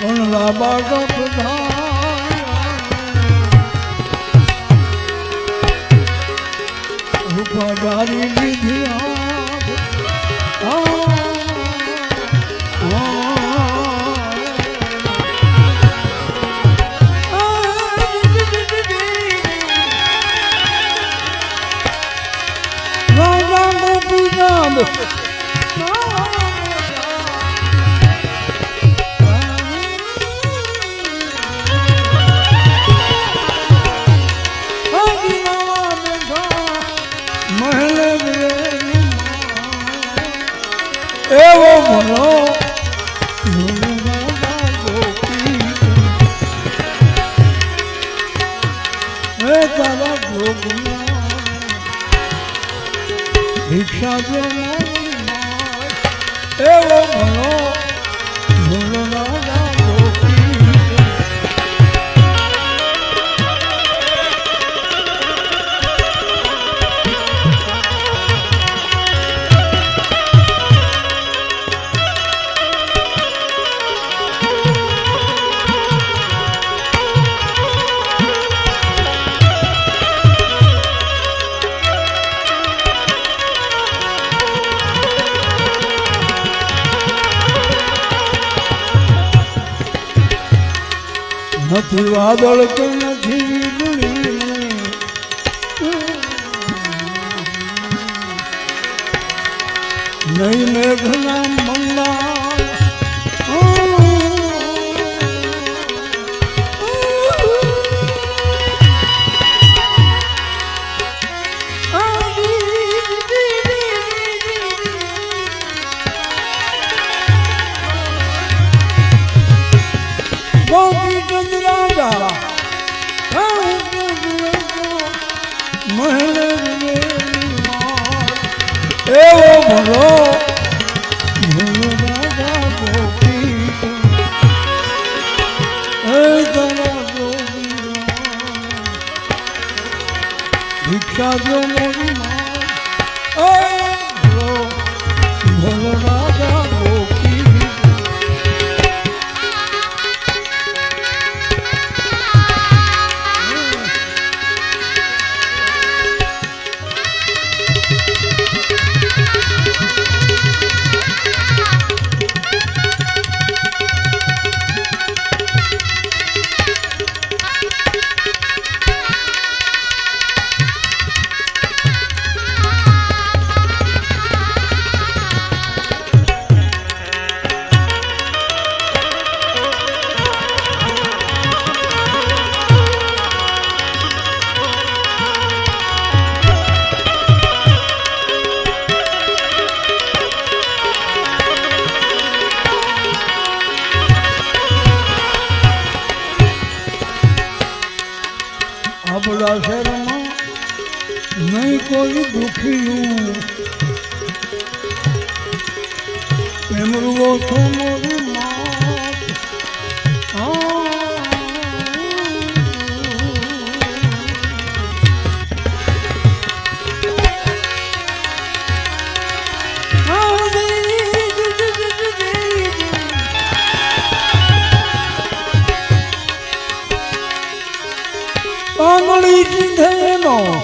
પણ લાંબા વાદળ કે નથી નહીં મેઘના મંડા roll. આપણા શહેરમાં નહીં કોઈ દુખીનું એમરું ઓછું મોરું Oh.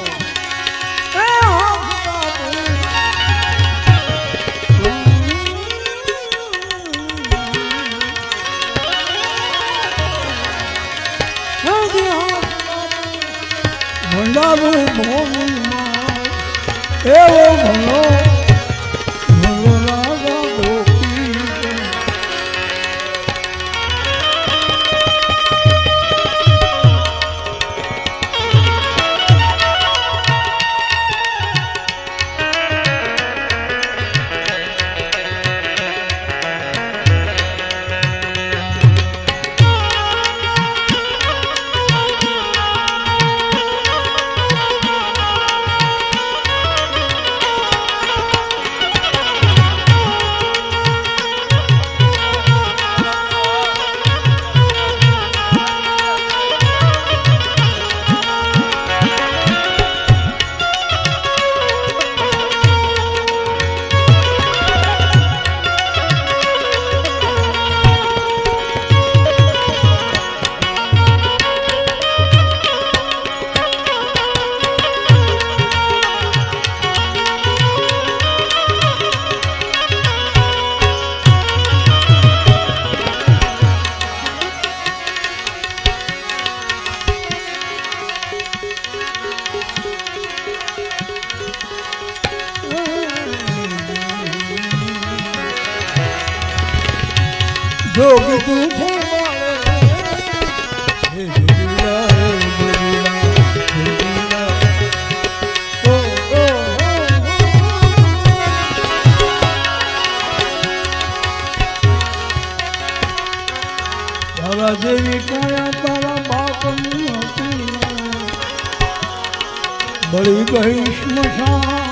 没关系你说啥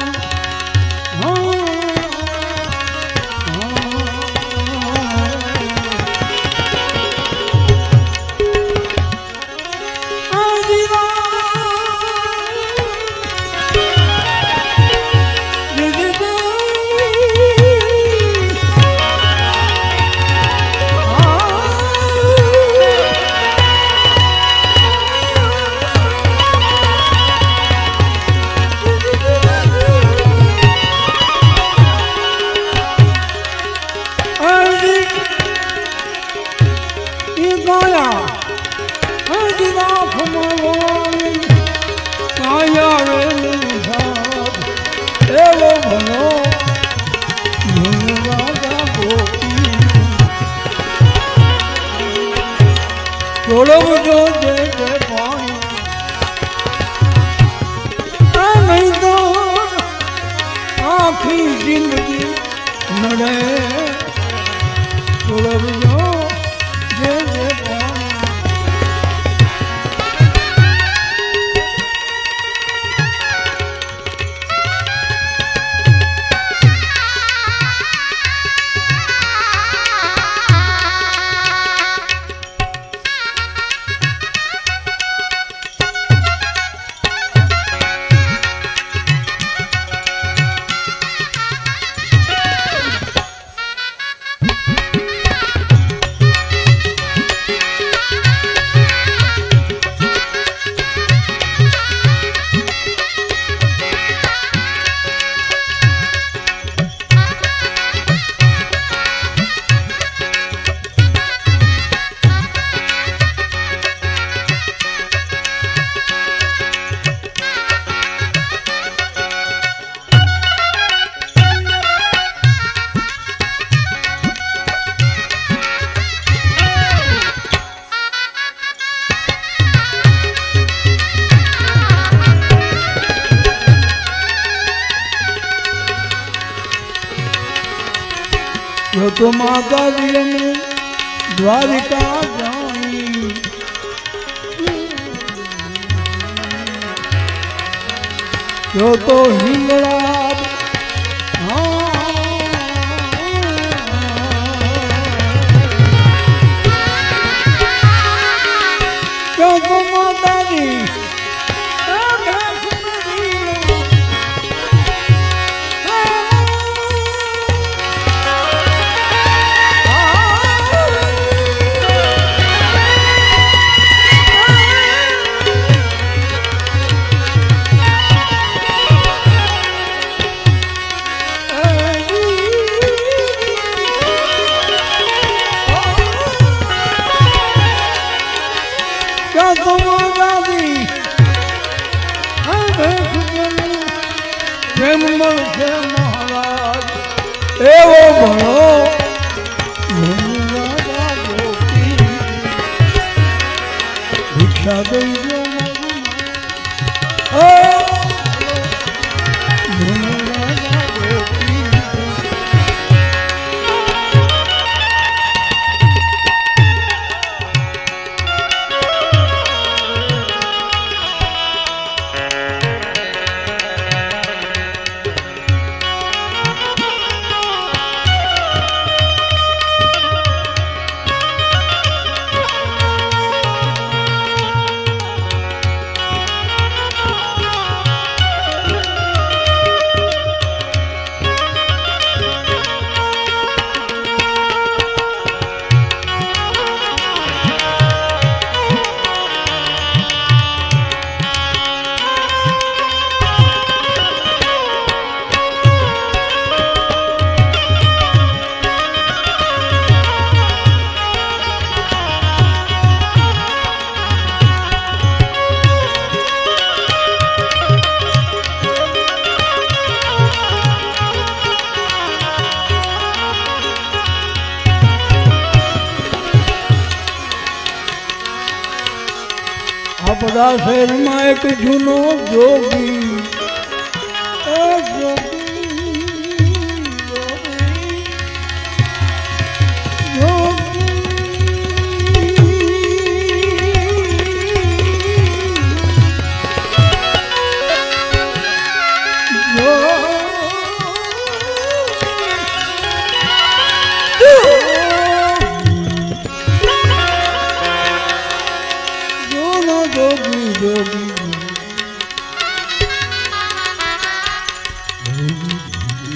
માતાજી દ્વારિકા જાણી. જો તો હિંગળા ભણો ભીખા દઈ શહેરમાં એક જૂનો જોગી.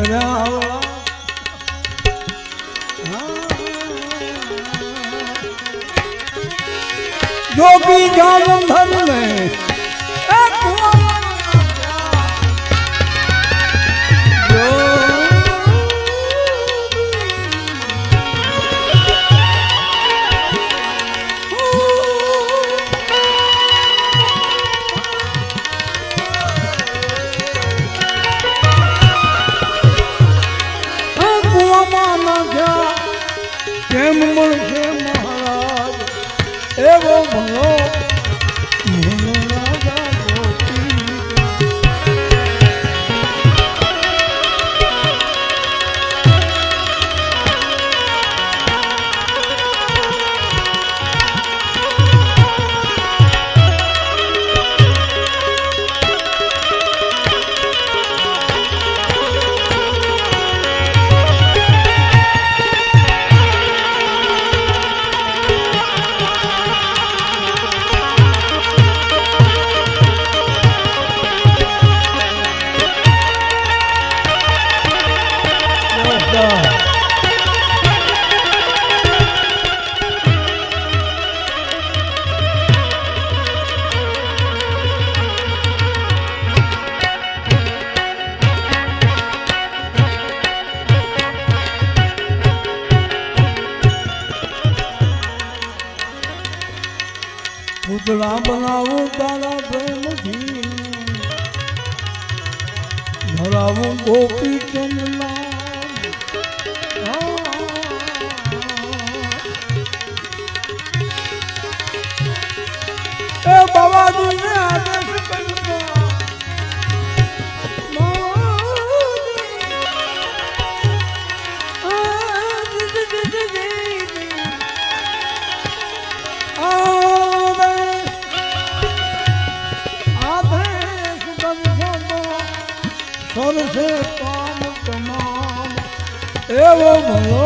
કરાવવા ગોપી ગામ ધન મેં ધરાવું ગોપી ચંદના સરસે કામ તમામ એવો ભલો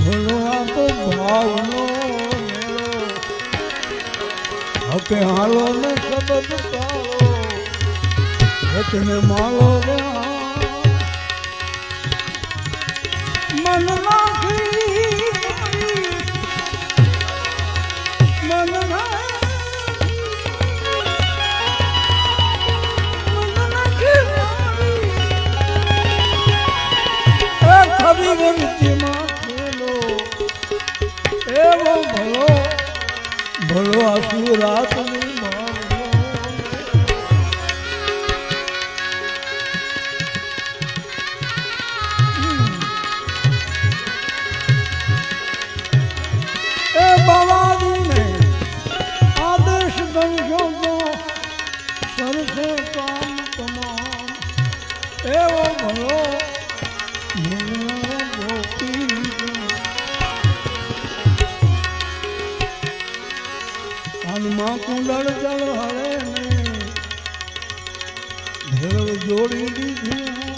ભલો આ તો ભાવનો મેળો. હકે હાલો ને શબ્દ પાળો વચને માલો એ ખરી વંતીમાં ખેલો એવો ભલો ભલો આસુ રાતની કાનમાં કુંડળ જળ હળે ને. જોડી દીધી